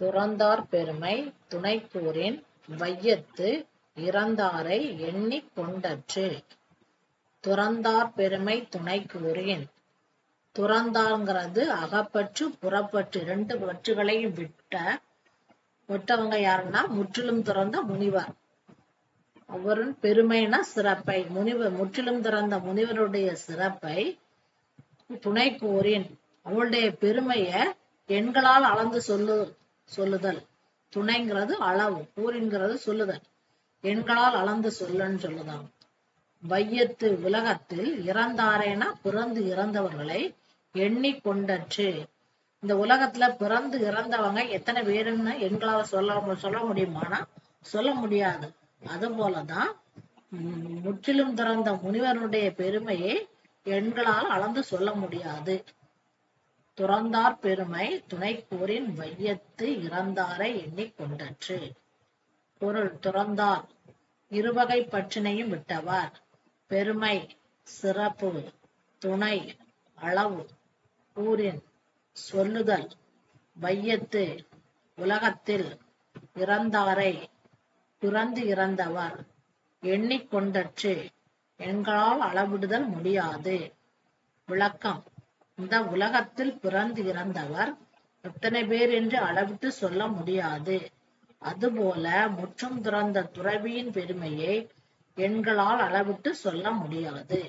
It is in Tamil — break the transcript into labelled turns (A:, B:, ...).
A: துறந்தார் பெருமை துணைக்கூறின் வையத்து இறந்தாரை எண்ணிக் கொண்டற்று. துறந்தார் பெருமை துணைக்கூறின் துறந்தாங்கிறது அகப்பற்று புறப்பற்று ரெண்டு பற்றுகளையும் விட்ட விட்டவங்க யாருன்னா முற்றிலும் துறந்த முனிவர். அவரின் பெருமைனா சிறப்பை. முனிவர் முற்றிலும் திறந்த முனிவருடைய சிறப்பை துணை கூறின் அவளுடைய பெருமைய எண்களால் அளந்து சொல்லு சொல்லுதல். துணைங்கிறது அளவு கூறின்கிறது சொல்லுதல். எண்களால் அளந்து சொல்லுன்னு சொல்லுதான் வையத்து உலகத்தில் இறந்தாரேனா பிறந்து இறந்தவர்களை எண்ணிக்கொண்டற்று இந்த உலகத்துல பிறந்து இறந்தவங்க எத்தனை பேருன்னு எண்களால சொல்ல சொல்ல முடியுமானா? சொல்ல முடியாது. அது போலதான் உம், முற்றிலும் திறந்த முனிவருடைய பெருமையை எண்களால் அளந்து சொல்ல முடியாது. துறந்தார் பெருமை துணைப்போரின் வையத்து இறந்தாரை எண்ணிக்கொண்டற்று பொருள் துறந்தார். இருவகை பற்றினையும் விட்டவர். பெருமை சிறப்பு துணை அளவு ஊரின் சொல்லுதல் வையத்து உலகத்தில் இறந்தாரை பிறந்து இறந்தவர் எண்ணிக்கொண்டற்று எண்களால் அளவிடுதல் முடியாது. விளக்கம். இந்த உலகத்தில் பிறந்து இறந்தவர் எத்தனை பேர் என்று அளவிட்டு சொல்ல முடியாது. அதுபோல முற்றும் துறந்த துறவியின் பெருமையை எண்களால் அளவிட்டு சொல்ல முடியாது.